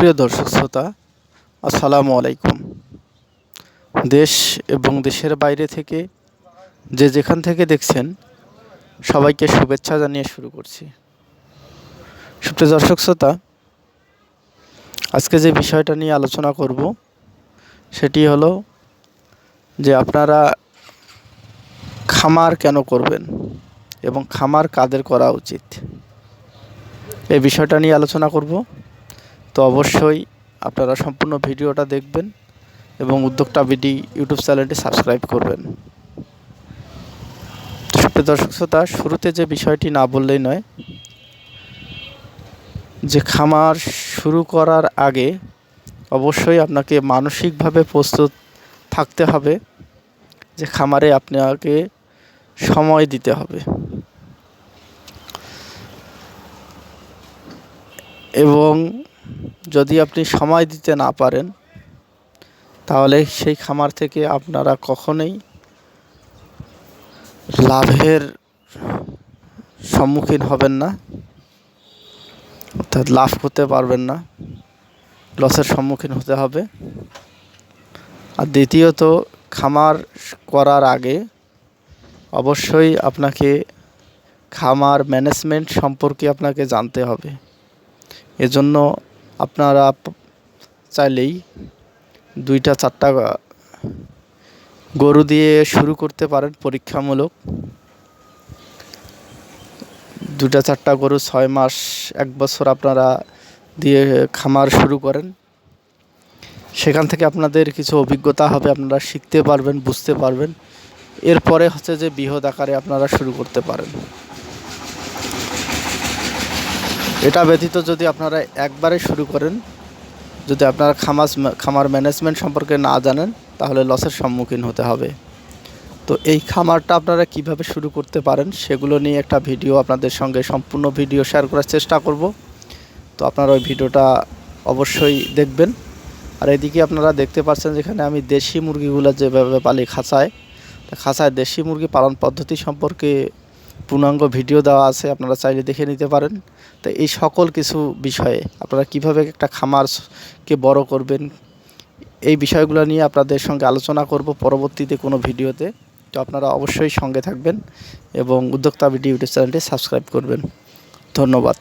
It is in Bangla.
সুপ্রিয় দর্শক শ্রোতা, আসসালামু আলাইকুম। দেশ এবং দেশের বাইরে থেকে যে যেখান থেকে দেখছেন, সবাইকে শুভেচ্ছা জানিয়ে শুরু করছি। সুপ্রিয় দর্শক শ্রোতা, আজকে যে বিষয়টা নিয়ে আলোচনা করব, সেটি হলো যে আপনারা খামার কেন করবেন এবং খামার কাদের করা উচিত? এই বিষয়টা নিয়ে আলোচনা করব। তো অবশ্যই আপনারা সম্পূর্ণ ভিডিওটা দেখবেন এবং উদ্যোক্তা বিডি ইউটিউব চ্যানেলটি সাবস্ক্রাইব করবেন। সুপ্রিয় দর্শক শ্রোতা, শুরুতে যে বিষয়টি না বললেই নয়, যে খামার শুরু করার আগে অবশ্যই আপনাকে মানসিকভাবে প্রস্তুত থাকতে হবে যে খামারে আপনাকে সময় দিতে হবে। এবং যদি আপনি সময় দিতে না পারেন, তাহলে সেই খামার থেকে আপনারা কখনোই লাভের সম্মুখীন হবেন না, অর্থাৎ লাভ করতে পারবেন না, লসের সম্মুখীন হতে হবে। আর দ্বিতীয়ত, খামার করার আগে অবশ্যই আপনাকে খামার ম্যানেজমেন্ট সম্পর্কে আপনাকে জানতে হবে। এজন্য আপনারা চাইলেই দুইটা, চারটা গরু দিয়ে শুরু করতে পারেন পরীক্ষামূলক। দুটা চারটা গরু ছয় মাস, এক বছর আপনারা দিয়ে খামার শুরু করেন। সেখান থেকে আপনাদের কিছু অভিজ্ঞতা হবে, আপনারা শিখতে পারবেন, বুঝতে পারবেন। এরপরে হচ্ছে যে বৃহৎ আকারে আপনারা শুরু করতে পারেন। এটা ব্যতীত যদি আপনারা একবারে শুরু করেন, যদি আপনারা খামাস খামার ম্যানেজমেন্ট সম্পর্কে না জানেন, তাহলে লসের সম্মুখীন হতে হবে। তো এই খামারটা আপনারা কীভাবে শুরু করতে পারেন, সেগুলো নিয়ে একটা ভিডিও আপনাদের সঙ্গে সম্পূর্ণ ভিডিও শেয়ার করার চেষ্টা করব। তো আপনারা ওই ভিডিওটা অবশ্যই দেখবেন। আর এদিকে আপনারা দেখতে পাচ্ছেন যেখানে আমি দেশি মুরগিগুলো যেভাবে পালি খাঁচায় খাঁচায় দেশি মুরগি পালন পদ্ধতি সম্পর্কে পূর্ণাঙ্গ ভিডিও দেওয়া আছে, আপনারা চাইলে দেখে নিতে পারেন। তো এই সকল কিছু বিষয়ে আপনারা কীভাবে একটা খামারকে বড় করবেন, এই বিষয়গুলো নিয়ে আপনাদের সঙ্গে আলোচনা করব পরবর্তীতে কোনো ভিডিওতে। তো আপনারা অবশ্যই সঙ্গে থাকবেন এবং উদ্যোক্তা ভিডিও ইউটিউব চ্যানেলটি সাবস্ক্রাইব করবেন। ধন্যবাদ।